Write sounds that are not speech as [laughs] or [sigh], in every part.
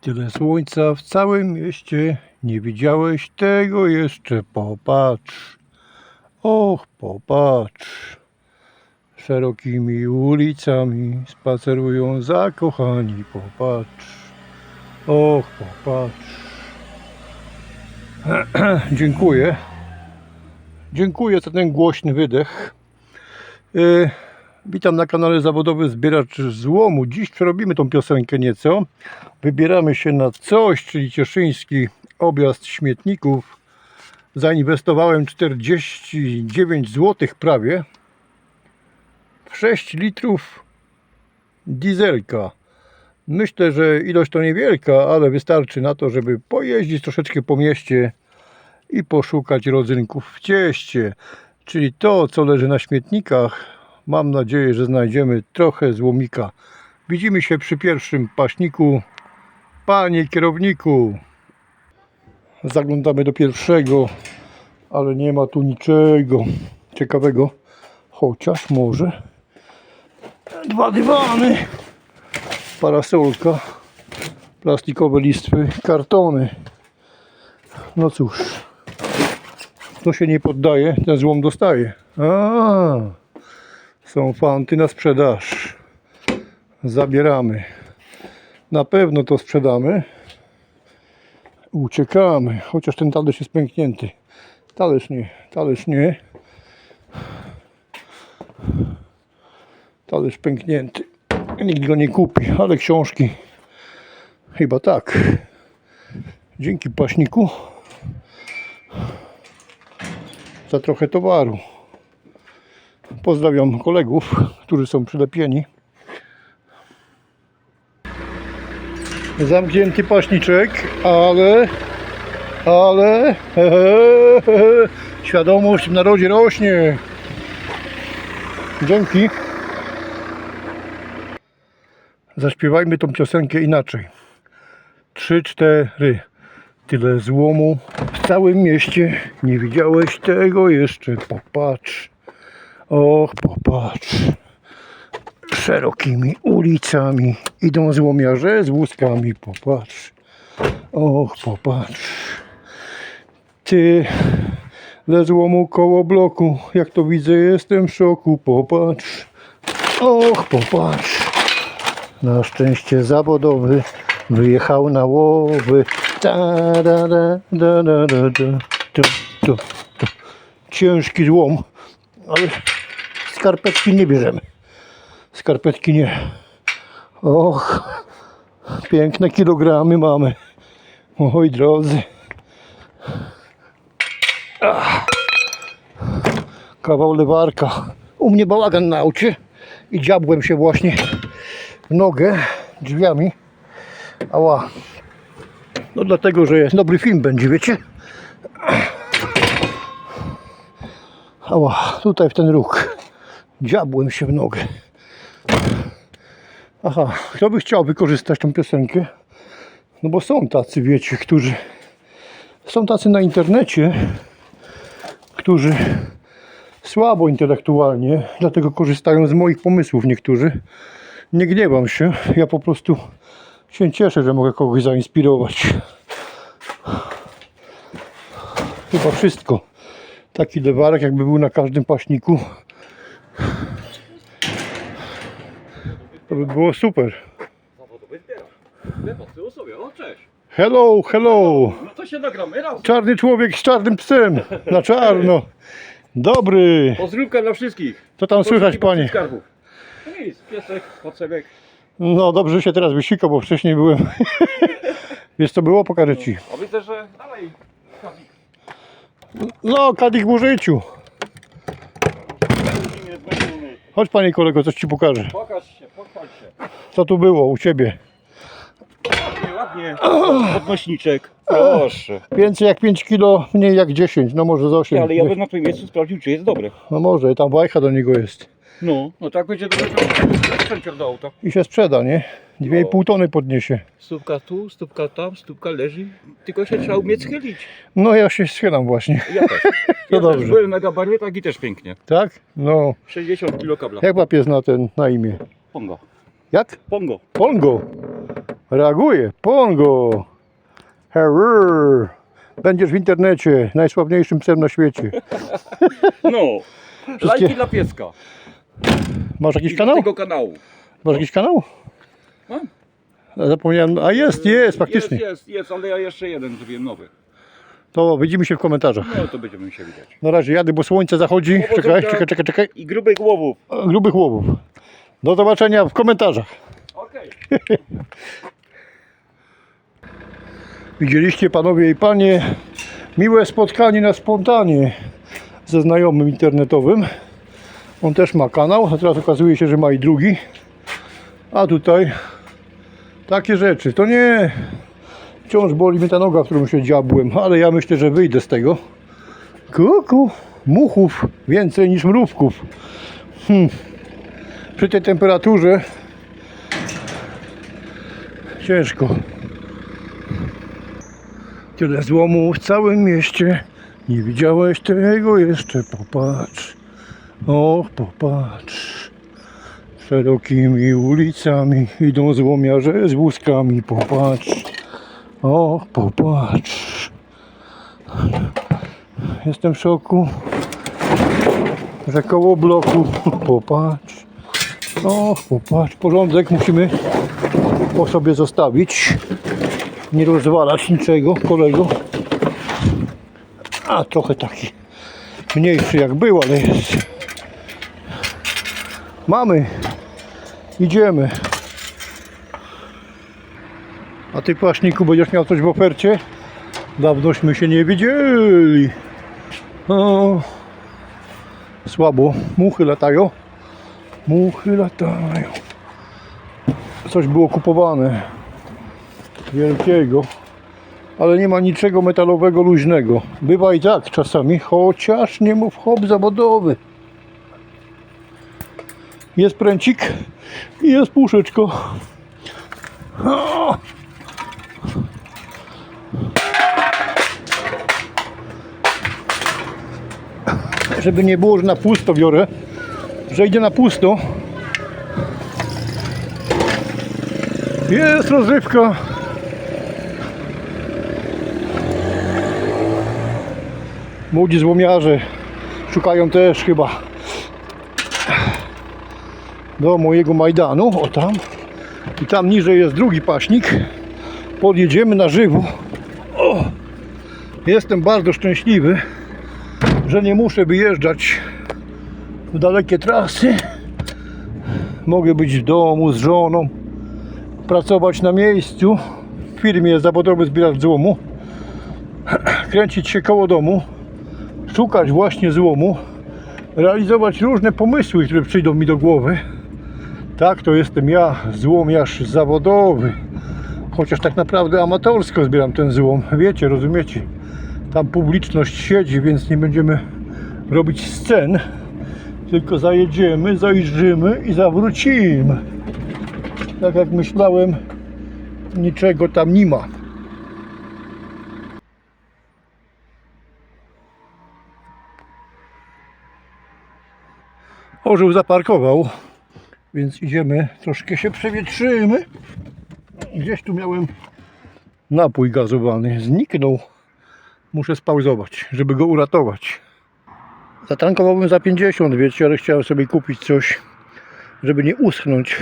Tyle słońca w całym mieście, nie widziałeś tego jeszcze, popatrz. Och, popatrz. Szerokimi ulicami spacerują zakochani, popatrz. Och, popatrz. [clears throat] Dziękuję. Dziękuję za ten głośny wydech. E, Witam na kanale Zawodowy Zbieracz Złomu. Dziś przerobimy tą piosenkę nieco. Wybieramy się na coś, czyli cieszyński objazd śmietników. Zainwestowałem 49 zł prawie w 6 litrów dieselka. Myślę, że ilość to niewielka, ale wystarczy na to, żeby pojeździć troszeczkę po mieście i poszukać rodzynków w cieście. Czyli to, co leży na śmietnikach, mam nadzieję, że znajdziemy trochę złomika. Widzimy się przy pierwszym paśniku. Panie kierowniku, zaglądamy do pierwszego, ale nie ma tu niczego ciekawego. Chociaż może dwa dywany, parasolka, plastikowe listwy, kartony. No cóż, to się nie poddaje, ten złom dostaje. A, są fanty na sprzedaż. Zabieramy. Na pewno to sprzedamy. Uciekamy, chociaż ten talerz jest pęknięty. Talerz nie, talerz nie. Talerz pęknięty. Nikt go nie kupi, ale książki chyba tak. Dzięki paśniku za trochę towaru. Pozdrawiam kolegów, którzy są przylepieni. Zamknięty paśniczek, ale, ale, he, he, he, świadomość w narodzie rośnie. Dzięki. Zaśpiewajmy tą piosenkę inaczej. Trzy, cztery. Tyle złomu w całym mieście. Nie widziałeś tego jeszcze. Popatrz. Och, popatrz. Szerokimi ulicami idą złomiarze z wózkami. Popatrz. Och, popatrz. Ty le złomu koło bloku. Jak to widzę, jestem w szoku. Popatrz. Och, popatrz. Na szczęście zawodowy wyjechał na łowy. Ta, da, da, da, da, da, da. Tu, tu, tu. Ciężki złom, ale skarpetki nie bierzemy. Skarpetki nie. Och, piękne kilogramy mamy. Oj drodzy. Ach. Kawał lewarka. U mnie bałagan na aucie i dziabłem się właśnie w nogę drzwiami. Ała. No dlatego, że jest dobry film będzie, wiecie? Ała, tutaj w ten róg. Dziabłem się w nogę. Aha, kto by chciał wykorzystać tą piosenkę? No bo są tacy, wiecie, którzy... Są tacy na internecie, którzy słabo intelektualnie, dlatego korzystają z moich pomysłów niektórzy. Nie gniewam się, ja po prostu się cieszę, że mogę kogoś zainspirować. Chyba wszystko. Taki lewarek jakby był na każdym paśniku. To by było super. Zawodowy sobie, o cześć. Hello, hello. No to się nagramy raz. Czarny człowiek z czarnym psem. Na czarno. Dobry. Pozdrówka dla wszystkich. Co tam słychać, panie? skarbów. No nic, piesek. No dobrze się teraz wysikał, bo wcześniej byłem. [laughs] Wiesz co było? Pokażę ci. A widzę, że dalej. No, kadik w użyciu. Chodź panie kolego, coś ci pokażę. Pokaż się, pochwal się. Co tu było u ciebie? Ładnie, ładnie. [coughs] Podnośniczek. Proszę. Więcej jak 5 kilo, mniej jak 10, no może z 8. Ale ja bym na twoim miejscu sprawdził, czy jest dobre. No może, tam wajcha do niego jest. No, no tak będzie dobre sprzęcior do auta. I się sprzeda, nie? 2,5 tony podniesie. Stópka tu, stópka tam, stópka leży. Tylko się trzeba umieć schylić. No ja się schylam właśnie. Ja też. [laughs] Ja dobrze. też byłem na gabarytach i też pięknie. Tak? No. 60 kilo kabla. Jak ma pies na ten, na imię? Pongo. Jak? Pongo. Pongo. Reaguje. Pongo. Herrr. Będziesz w internecie najsławniejszym psem na świecie. [laughs] No. Wszystkie- Lajki dla pieska. Masz jakiś I kanał? tego kanału. Masz jakiś kanał? Mam. A Zapomniałem. A jest, jest, faktycznie. Jest, jest, jest, ale ja jeszcze jeden zrobiłem nowy. To widzimy się w komentarzach. No to będziemy się widzieć. Na razie jadę, bo słońce zachodzi. Czekaj, czekaj, czekaj, czekaj. I grubych głowów. Grubych łowów. Do zobaczenia w komentarzach. Okej. [laughs] Widzieliście panowie i panie miłe spotkanie na spontanie ze znajomym internetowym. On też ma kanał, a teraz okazuje się, że ma i drugi. A tutaj takie rzeczy. To nie wciąż boli mnie ta noga, w którą się dziabłem, ale ja myślę, że wyjdę z tego. Kuku, muchów więcej niż mrówków. Hmm. Przy tej temperaturze ciężko. Tyle złomu w całym mieście. Nie widziałeś tego jeszcze. Popatrz. Och, popatrz. Szerokimi ulicami idą złomiarze z wózkami. Popatrz. Och, popatrz. Jestem w szoku. Że koło bloku. Popatrz. Och, popatrz. Porządek musimy po sobie zostawić nie rozwalać niczego, kolego. A trochę taki mniejszy jak był, ale jest. Mamy. Idziemy. A ty paśniku będziesz miał coś w ofercie? Dawnośmy się nie widzieli. Słabo. Muchy latają. Muchy latają. Coś było kupowane wielkiego, ale nie ma niczego metalowego, luźnego. Bywa i tak czasami, chociaż nie mów hop zawodowy. Jest pręcik i jest puszeczko. Żeby nie było, że na pusto biorę, że idzie na pusto. Jest rozrywka. Młodzi złomiarze szukają też chyba do mojego Majdanu, o tam. I tam niżej jest drugi paśnik. Podjedziemy na żywo. O! Jestem bardzo szczęśliwy, że nie muszę wyjeżdżać w dalekie trasy. Mogę być w domu z żoną, pracować na miejscu w firmie zawodowy zbieracz złomu, [clears throat] kręcić się koło domu, szukać właśnie złomu, realizować różne pomysły, które przyjdą mi do głowy. Tak, to jestem ja, złomiarz zawodowy. Chociaż tak naprawdę amatorsko zbieram ten złom. Wiecie, rozumiecie? Tam publiczność siedzi, więc nie będziemy robić scen. Tylko zajedziemy, zajrzymy i zawrócimy. Tak jak myślałem, niczego tam nie ma. Orzeł zaparkował, więc idziemy, troszkę się przewietrzymy. Gdzieś tu miałem napój gazowany, zniknął. Muszę spauzować, żeby go uratować. Zatankowałbym za 50, wiecie, ale chciałem sobie kupić coś, żeby nie uschnąć,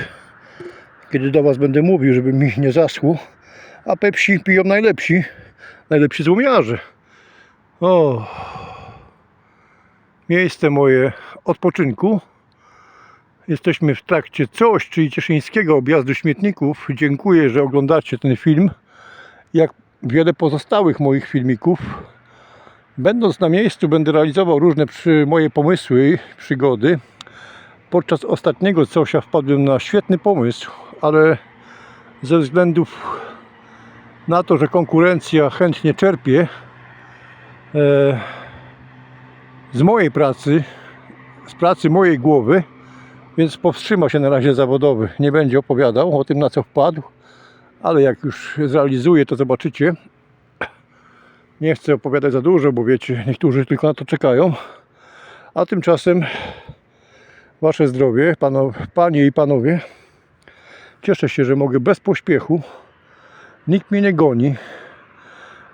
kiedy do Was będę mówił, żeby mi nie zaschło. A Pepsi piją najlepsi, najlepsi złomiarze. O, miejsce moje odpoczynku. Jesteśmy w trakcie coś, czyli cieszyńskiego objazdu śmietników. Dziękuję, że oglądacie ten film. Jak wiele pozostałych moich filmików. Będąc na miejscu będę realizował różne moje pomysły, przygody. Podczas ostatniego cosia wpadłem na świetny pomysł, ale ze względów na to, że konkurencja chętnie czerpie e, z mojej pracy, z pracy mojej głowy, więc powstrzyma się na razie zawodowy. Nie będzie opowiadał o tym, na co wpadł, ale jak już zrealizuje, to zobaczycie. Nie chcę opowiadać za dużo, bo wiecie, niektórzy tylko na to czekają. A tymczasem Wasze zdrowie, pano, panie i panowie. Cieszę się, że mogę bez pośpiechu Nikt mnie nie goni.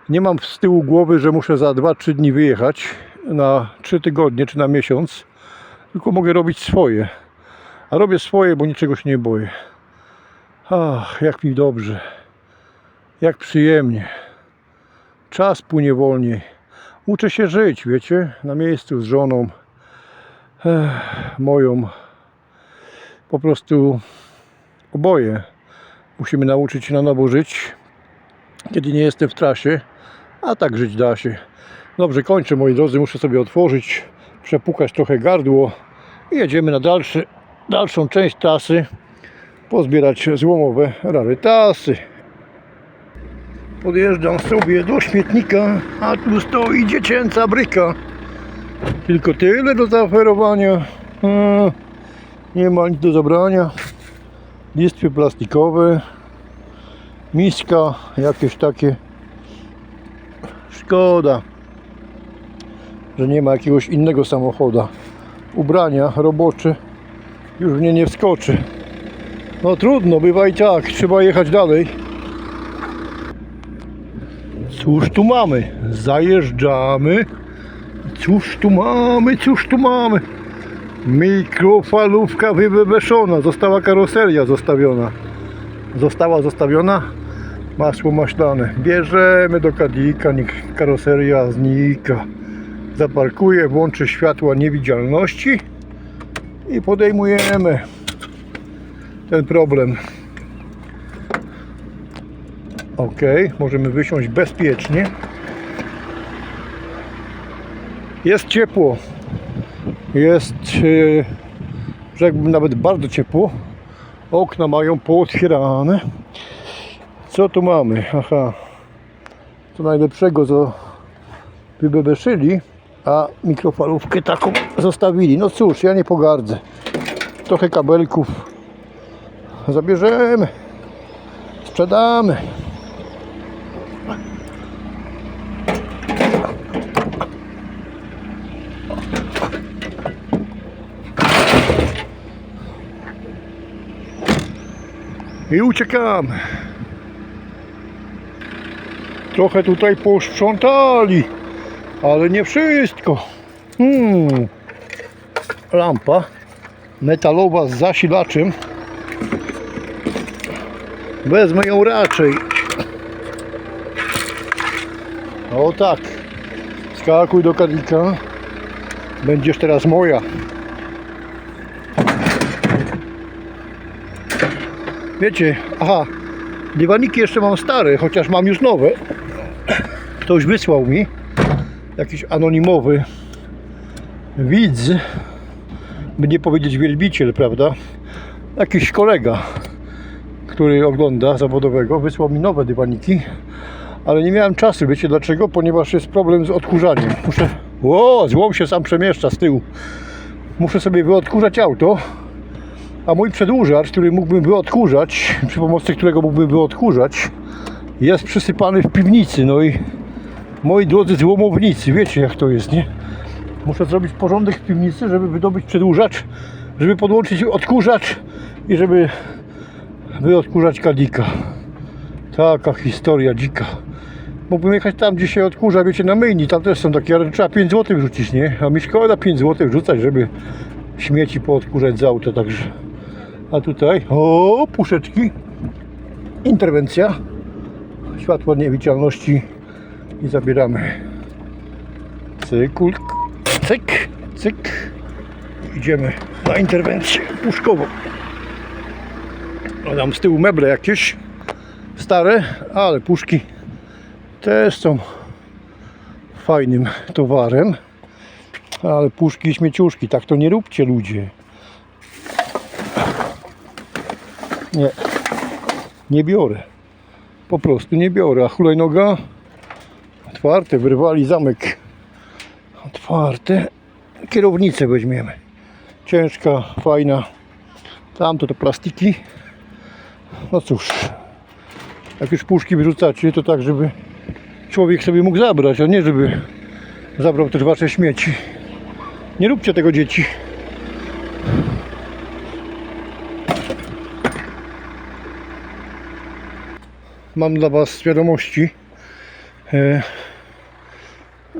Nie mam z tyłu głowy, że muszę za 2-3 dni wyjechać na 3 tygodnie czy na miesiąc. Tylko mogę robić swoje. A robię swoje, bo niczego się nie boję. Ach, jak mi dobrze. Jak przyjemnie. Czas płynie wolniej. Uczę się żyć, wiecie, na miejscu z żoną Ech, moją. Po prostu oboje musimy nauczyć się na nowo żyć, kiedy nie jestem w trasie, a tak żyć da się. Dobrze, kończę moi drodzy, muszę sobie otworzyć, przepukać trochę gardło i jedziemy na dalszy, dalszą część trasy, pozbierać złomowe rarytasy. Podjeżdżam sobie do śmietnika, a tu stoi dziecięca bryka. Tylko tyle do zaoferowania. Nie ma nic do zabrania. Listwy plastikowe. Miska jakieś takie. Szkoda, że nie ma jakiegoś innego samochodu. Ubrania robocze już w nie wskoczy. No trudno, bywa i tak. Trzeba jechać dalej. Cóż tu mamy? Zajeżdżamy. Cóż tu mamy? Cóż tu mamy? Mikrofalówka wybebeszona. Została karoseria zostawiona. Została zostawiona. Masło maślane. Bierzemy do kadika, niech karoseria znika. Zaparkuję, włączę światła niewidzialności i podejmujemy ten problem. Ok, możemy wysiąść bezpiecznie. Jest ciepło. Jest, e, rzekłbym nawet bardzo ciepło. Okna mają pootwierane. Co tu mamy? Aha. Co najlepszego co wybebeszyli, a mikrofalówkę taką zostawili. No cóż, ja nie pogardzę. Trochę kabelków zabierzemy. Sprzedamy. I uciekamy. Trochę tutaj posprzątali, ale nie wszystko. Hmm. Lampa metalowa z zasilaczem. Wezmę ją raczej. O tak. Skakuj do kadlika. Będziesz teraz moja. Wiecie, aha, dywaniki jeszcze mam stare, chociaż mam już nowe. Ktoś wysłał mi jakiś anonimowy widz, by nie powiedzieć wielbiciel, prawda? Jakiś kolega, który ogląda zawodowego, wysłał mi nowe dywaniki, ale nie miałem czasu, wiecie dlaczego? Ponieważ jest problem z odkurzaniem. Muszę, o, złom się sam przemieszcza z tyłu. Muszę sobie wyodkurzać auto, a mój przedłużacz, który mógłbym wyodkurzać, przy pomocy którego mógłbym wyodkurzać, jest przysypany w piwnicy. No i moi drodzy złomownicy, wiecie jak to jest, nie? Muszę zrobić porządek w piwnicy, żeby wydobyć przedłużacz, żeby podłączyć odkurzacz i żeby wyodkurzać kadika. Taka historia dzika. Mógłbym jechać tam, gdzie się odkurza, wiecie, na myjni, tam też są takie, ale trzeba 5 zł wrzucić, nie? A mi szkoda 5 zł wrzucać, żeby śmieci poodkurzać z auta, także... A tutaj, o, puszeczki, interwencja, światło niewidzialności i zabieramy. Cykulk, cyk, cyk. Idziemy na interwencję puszkową. A tam z tyłu meble jakieś stare, ale puszki też są fajnym towarem. Ale puszki i śmieciuszki, tak to nie róbcie ludzie. Nie, nie biorę. Po prostu nie biorę. A hulajnoga otwarte, wyrwali zamek. Otwarte. Kierownicę weźmiemy. Ciężka, fajna. Tamto to plastiki. No cóż, jak już puszki wyrzucacie, to tak, żeby człowiek sobie mógł zabrać, a nie żeby zabrał też wasze śmieci. Nie róbcie tego dzieci. mam dla Was wiadomości.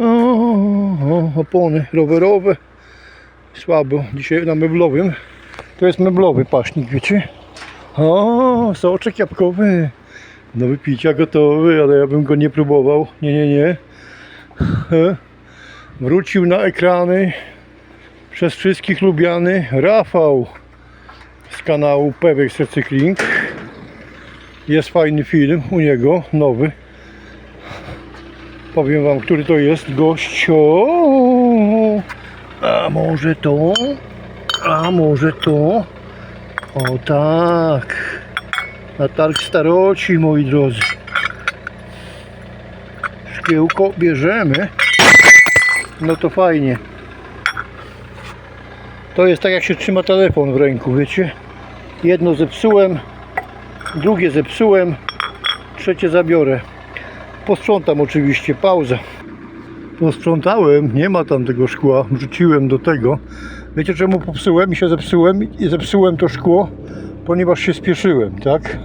O, o, opony rowerowe. Słabo. Dzisiaj na meblowym. To jest meblowy paśnik, wiecie? O, soczek jabłkowy. Do wypicia gotowy, ale ja bym go nie próbował. Nie, nie, nie. Wrócił na ekrany przez wszystkich lubiany Rafał z kanału Pewex Recykling. Jest fajny film u niego, nowy. Powiem wam, który to jest gość. O, a może to? A może to? O tak. Na targ staroci, moi drodzy. Szkiełko bierzemy. No to fajnie. To jest tak jak się trzyma telefon w ręku, wiecie? Jedno zepsułem, drugie zepsułem, trzecie zabiorę. Posprzątam oczywiście, pauza. Posprzątałem, nie ma tam tego szkła, wrzuciłem do tego. Wiecie czemu popsułem i się zepsułem? I zepsułem to szkło, ponieważ się spieszyłem, tak?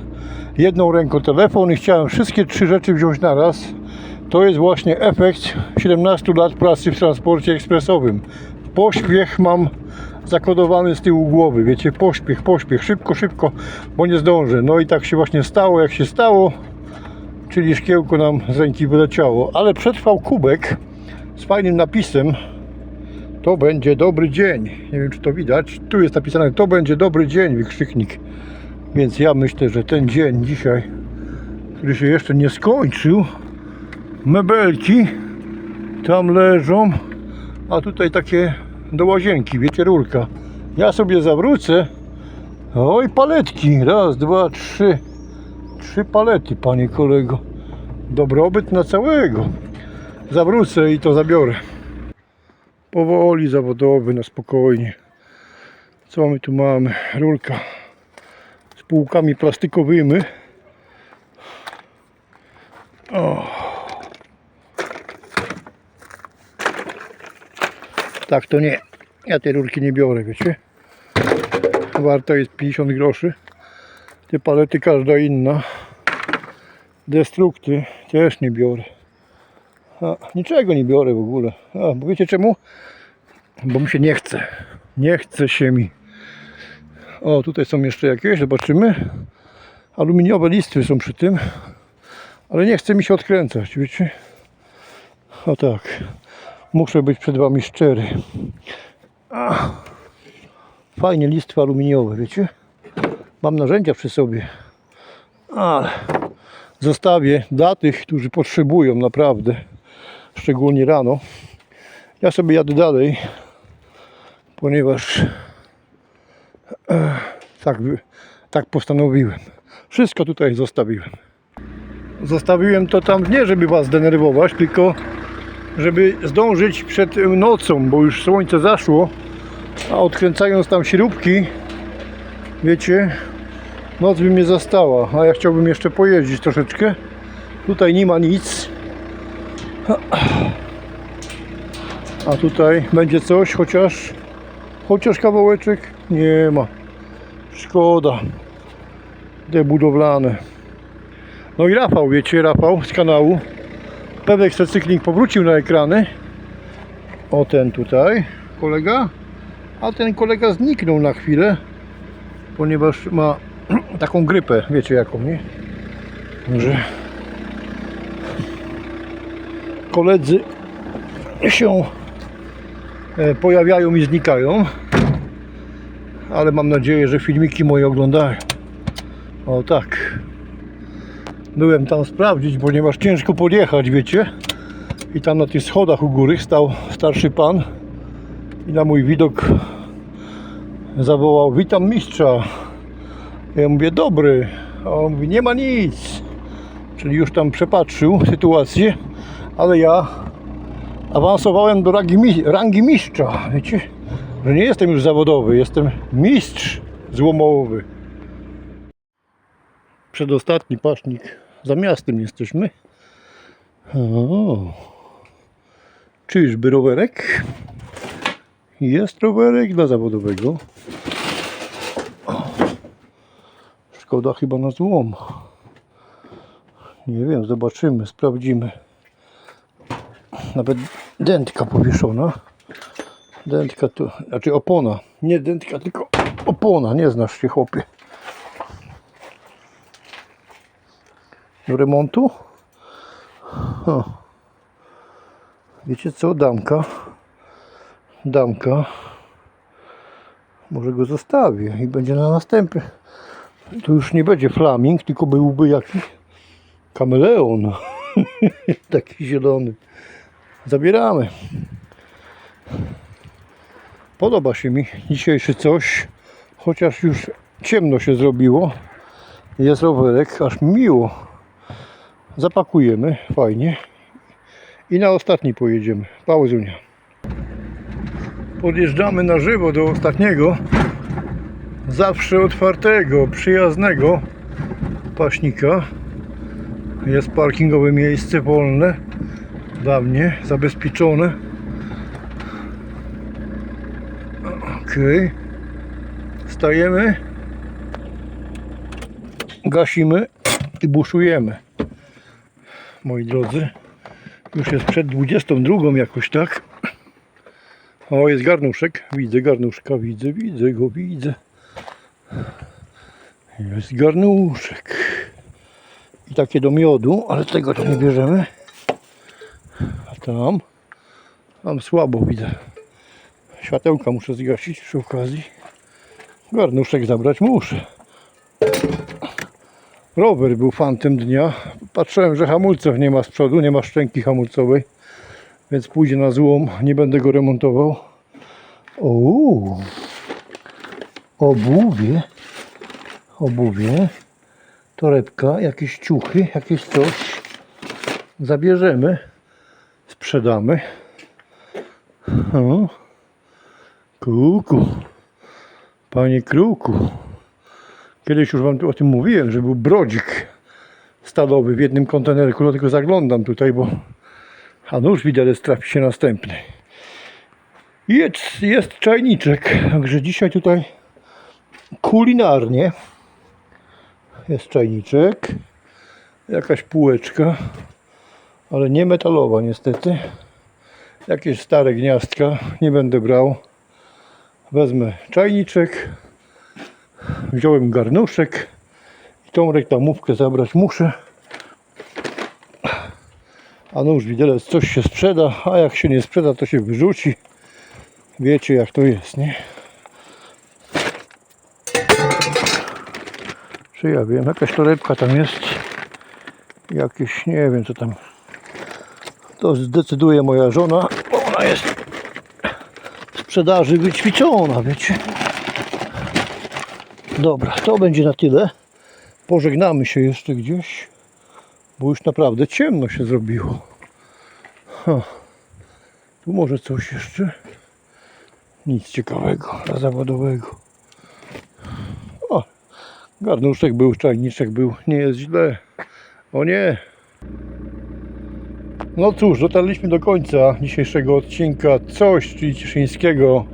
Jedną ręką telefon i chciałem wszystkie trzy rzeczy wziąć na raz. To jest właśnie efekt 17 lat pracy w transporcie ekspresowym. Pośpiech mam zakodowany z tyłu głowy, wiecie, pośpiech, pośpiech, szybko, szybko, bo nie zdążę. No i tak się właśnie stało, jak się stało, czyli szkiełko nam z ręki wyleciało, ale przetrwał kubek z fajnym napisem, to będzie dobry dzień. Nie wiem, czy to widać. Tu jest napisane, to będzie dobry dzień, wykrzyknik. Więc ja myślę, że ten dzień dzisiaj, który się jeszcze nie skończył, mebelki tam leżą, a tutaj takie do łazienki, wiecie, rurka. Ja sobie zawrócę. Oj, paletki. Raz, dwa, trzy. Trzy palety, panie kolego. Dobrobyt na całego. Zawrócę i to zabiorę. Powoli, zawodowy, na spokojnie. Co my tu mamy? Rurka z półkami plastikowymi. O. Tak to nie. Ja tej rurki nie biorę, wiecie. Warta jest 50 groszy. Te palety każda inna. Destrukty też nie biorę. A, niczego nie biorę w ogóle. A, bo wiecie czemu? Bo mi się nie chce. Nie chce się mi. O, tutaj są jeszcze jakieś, zobaczymy. Aluminiowe listwy są przy tym. Ale nie chce mi się odkręcać, wiecie? O tak. Muszę być przed Wami szczery. Ach. Fajnie listwy aluminiowe, wiecie? Mam narzędzia przy sobie. Ale zostawię dla tych, którzy potrzebują naprawdę. Szczególnie rano. Ja sobie jadę dalej, ponieważ e, tak, tak postanowiłem. Wszystko tutaj zostawiłem. Zostawiłem to tam nie, żeby Was denerwować, tylko żeby zdążyć przed nocą, bo już słońce zaszło, a odkręcając tam śrubki, wiecie, noc by mnie zastała, a ja chciałbym jeszcze pojeździć troszeczkę. Tutaj nie ma nic. A tutaj będzie coś, chociaż chociaż kawałeczek nie ma. Szkoda. Te budowlane. No i Rafał, wiecie, Rafał z kanału Pewek Recykling powrócił na ekrany. O ten tutaj kolega. A ten kolega zniknął na chwilę, ponieważ ma taką grypę, wiecie jaką, nie? Że koledzy się e, pojawiają i znikają. Ale mam nadzieję, że filmiki moje oglądają. O tak. Byłem tam sprawdzić, ponieważ ciężko podjechać, wiecie. I tam na tych schodach u góry stał starszy pan i na mój widok zawołał Witam mistrza. Ja mówię dobry, a on mówi nie ma nic. Czyli już tam przepatrzył sytuację, ale ja awansowałem do rangi, rangi mistrza. Wiecie, że nie jestem już zawodowy, jestem mistrz złomowy. Przedostatni paśnik za miastem jesteśmy. O, czyżby rowerek? Jest rowerek dla zawodowego. O, szkoda chyba na złom. Nie wiem, zobaczymy, sprawdzimy. Nawet dętka powieszona. Dętka tu, znaczy opona. Nie dętka, tylko opona. Nie znasz się, chłopie. Do remontu? O. Wiecie co? Damka. Damka. Może go zostawię i będzie na następny. Tu już nie będzie flaming, tylko byłby jakiś kameleon. [laughs] Taki zielony. Zabieramy. Podoba się mi dzisiejszy coś, chociaż już ciemno się zrobiło. Jest rowerek, aż mi miło. Zapakujemy, fajnie. I na ostatni pojedziemy. Pauzunia. Podjeżdżamy na żywo do ostatniego, zawsze otwartego, przyjaznego paśnika. Jest parkingowe miejsce wolne dla mnie, zabezpieczone. Okej. Stajemy, gasimy i buszujemy. Moi drodzy, już jest przed 22 jakoś tak. O, jest garnuszek. Widzę garnuszka, widzę, widzę go, widzę. Jest garnuszek. I takie do miodu, ale tego to nie bierzemy. A tam? Tam słabo widzę. Światełka muszę zgasić przy okazji. Garnuszek zabrać muszę. Rower był fantem dnia. Patrzyłem, że hamulców nie ma z przodu, nie ma szczęki hamulcowej. Więc pójdzie na złom, nie będę go remontował. Obuwie, obuwie, torebka, jakieś ciuchy, jakieś coś. Zabierzemy, sprzedamy. O, kuku, panie kruku. Kiedyś już wam tu o tym mówiłem, że był brodzik stalowy w jednym kontenerku, dlatego zaglądam tutaj, bo a nóż widelec trafi się następny. Jest, jest czajniczek, także dzisiaj tutaj kulinarnie jest czajniczek, jakaś półeczka, ale nie metalowa niestety. Jakieś stare gniazdka, nie będę brał. Wezmę czajniczek, wziąłem garnuszek i tą reklamówkę zabrać muszę. A nóż widelec coś się sprzeda, a jak się nie sprzeda to się wyrzuci. Wiecie jak to jest, nie? Czy ja wiem, jakaś torebka tam jest. Jakieś, nie wiem co tam. To zdecyduje moja żona, ona jest w sprzedaży wyćwiczona, wiecie. Dobra, to będzie na tyle. Pożegnamy się jeszcze gdzieś, bo już naprawdę ciemno się zrobiło. Ha. Tu może coś jeszcze. Nic ciekawego, zawodowego. Garnuszek był, czajniczek był, nie jest źle. O nie. No cóż, dotarliśmy do końca dzisiejszego odcinka. Coś, czyli cieszyńskiego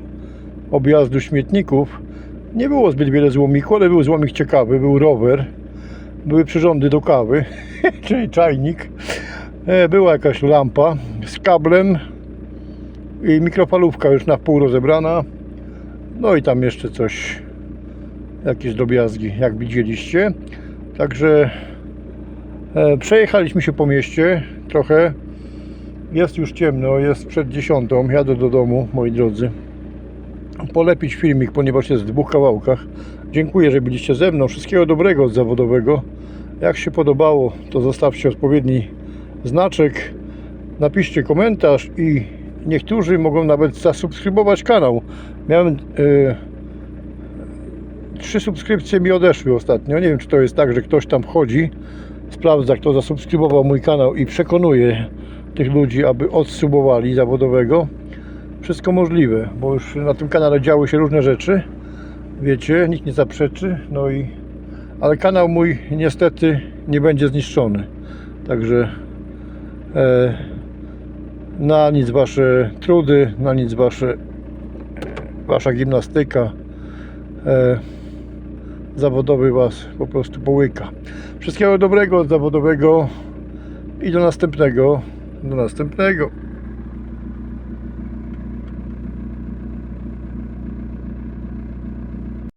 objazdu śmietników. Nie było zbyt wiele złomików, ale był złomik ciekawy. Był rower, były przyrządy do kawy, [laughs] czyli czajnik. E, Była jakaś lampa z kablem i mikrofalówka już na pół rozebrana. No i tam jeszcze coś, jakieś drobiazgi, jak widzieliście. Także e, przejechaliśmy się po mieście trochę. Jest już ciemno, jest przed dziesiątą. Jadę do domu, moi drodzy. Polepić filmik, ponieważ jest w dwóch kawałkach. Dziękuję, że byliście ze mną. Wszystkiego dobrego od zawodowego. Jak się podobało, to zostawcie odpowiedni znaczek. Napiszcie komentarz i niektórzy mogą nawet zasubskrybować kanał. Miałem e, trzy subskrypcje mi odeszły ostatnio. Nie wiem, czy to jest tak, że ktoś tam chodzi, sprawdza, kto zasubskrybował mój kanał i przekonuje tych ludzi, aby odsubowali zawodowego. Wszystko możliwe, bo już na tym kanale działy się różne rzeczy. Wiecie, nikt nie zaprzeczy. No i ale kanał mój niestety nie będzie zniszczony. Także e, na nic wasze trudy, na nic wasze wasza gimnastyka. E, zawodowy Was po prostu połyka. Wszystkiego dobrego od zawodowego i do następnego. Do następnego.